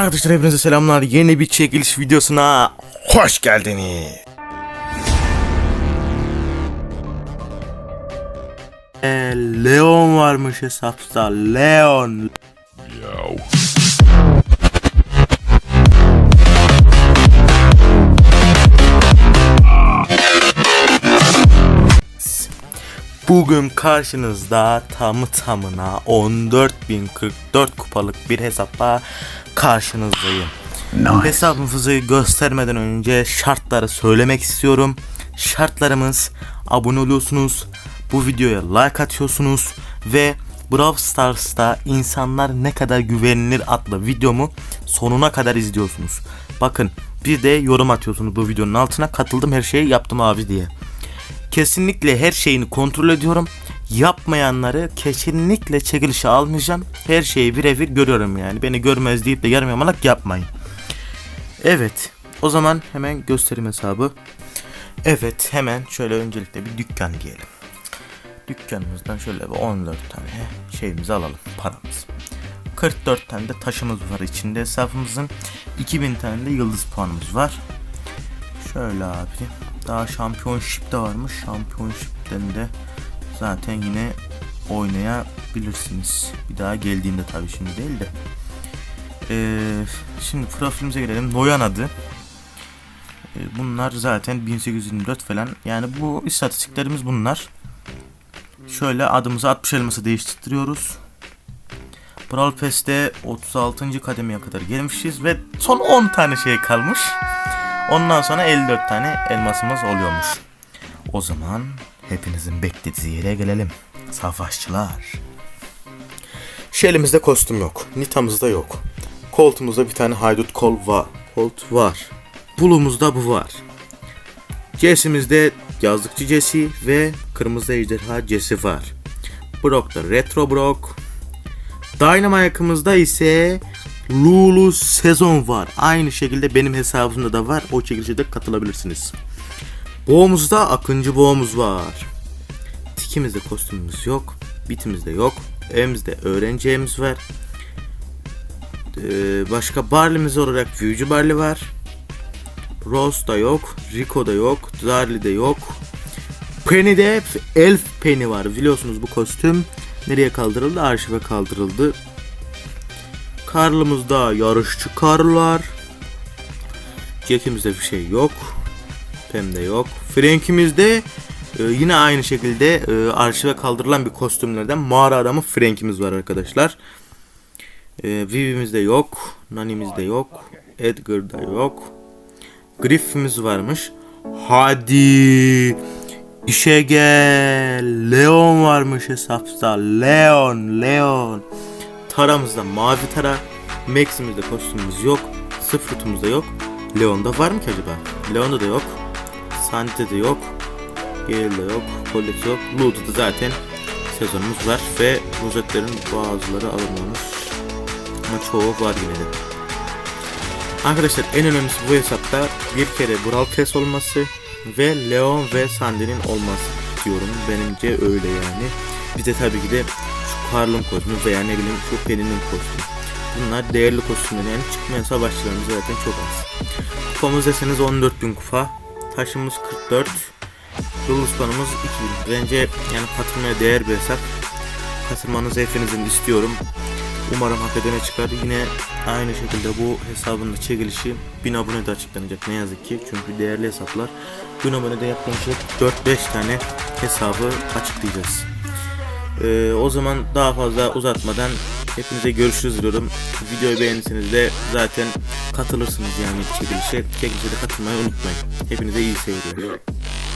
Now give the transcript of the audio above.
Arkadaşlar hepinize selamlar. Yeni bir çekiliş videosuna hoş geldiniz. Ee, Leon varmış hesapta. Leon. Bugün karşınızda tamı tamına 14.044 kupalık bir hesapla karşınızdayım. Hesabımızı göstermeden önce şartları söylemek istiyorum. Şartlarımız abone oluyorsunuz, bu videoya like atıyorsunuz ve Brawl Stars'ta insanlar ne kadar güvenilir adlı videomu sonuna kadar izliyorsunuz. Bakın bir de yorum atıyorsunuz bu videonun altına katıldım her şeyi yaptım abi diye. Kesinlikle her şeyini kontrol ediyorum. Yapmayanları kesinlikle çekilişe almayacağım. Her şeyi birebir görüyorum yani. Beni görmez deyip de yarım yapmayın. Evet. O zaman hemen göstereyim hesabı. Evet hemen şöyle öncelikle bir dükkan diyelim. Dükkanımızdan şöyle bir 14 tane şeyimizi alalım paramız. 44 tane de taşımız var içinde hesabımızın. 2000 tane de yıldız puanımız var. Şöyle abi. Daha şampiyonship de varmış. Şampiyonship'ten de zaten yine oynayabilirsiniz. Bir daha geldiğinde tabii şimdi değil de. Ee, şimdi profilimize gelelim. Noyan adı. Ee, bunlar zaten 1824 falan. Yani bu istatistiklerimiz bunlar. Şöyle adımızı 60 elması değiştiriyoruz. Brawl Pass'te 36. kademeye kadar gelmişiz ve son 10 tane şey kalmış. Ondan sonra 54 tane elmasımız oluyormuş. O zaman hepinizin beklediği yere gelelim. Savaşçılar. Şu elimizde kostüm yok. Nitamızda yok. Koltumuzda bir tane haydut kol var. Colt var. Bulumuzda bu var. Jesse'mizde yazlıkçı Jesse ve kırmızı ejderha Jesse var. Brock'ta retro Brock. Dynamite'ımızda ise Lulu sezon var. Aynı şekilde benim hesabımda da var. O çekilişe de katılabilirsiniz. Boğumuzda Akıncı boğumuz var. Tikimizde kostümümüz yok. Bitimizde yok. Evimizde öğrenci evimiz var. Ee, başka Barley'miz olarak büyücü Barley var. Rose da yok. Rico da yok. Darly de yok. Penny'de Elf Penny var. Biliyorsunuz bu kostüm nereye kaldırıldı? Arşive kaldırıldı. Karl'ımızda yarışçı karlar. Jack'imizde bir şey yok. Pem'de yok. Frank'imizde e, yine aynı şekilde e, arşive kaldırılan bir kostümlerden mağara adamı Frank'imiz var arkadaşlar. E, Vivi'mizde yok. Nani'mizde yok. Edgar'da yok. Griff'imiz varmış. Hadi. İşe gel. Leon varmış hesapta. Leon, Leon. Taramızda mavi tara. Max'imizde kostümümüz yok. Sıfırtumuzda yok. Leon'da var mı ki acaba? Leon'da da yok. Sante'de yok. Gale'da yok. Colette yok. Loot'da zaten sezonumuz var ve rozetlerin bazıları alınmamış. Ama çoğu var yine de. Arkadaşlar en önemlisi bu hesapta bir kere Brawl Pass olması ve Leon ve Sandy'nin olması diyorum. Benimce öyle yani. Bir de tabii ki de şu Karl'ın kostümü veya ne bileyim şu Penny'nin kostümü. Bunlar değerli kostümler yani çıkmayan savaşçılarımız zaten çok az. Kupamız deseniz 14.000 kupa. Taşımız 44. Yıldız puanımız 2000. Bence yani katılmaya değer bir hesap. Katılmanızı hepinizin istiyorum. Umarım hak edene çıkar. Yine aynı şekilde bu hesabın da çekilişi 1000 abone de açıklanacak ne yazık ki. Çünkü değerli hesaplar. 1000 abone de yaklaşık 4-5 tane hesabı açıklayacağız. Ee, o zaman daha fazla uzatmadan hepinize görüşürüz diyorum. Videoyu beğenirseniz de zaten katılırsınız yani çekilişe. Çekilişe de katılmayı unutmayın. Hepinize iyi seyirler.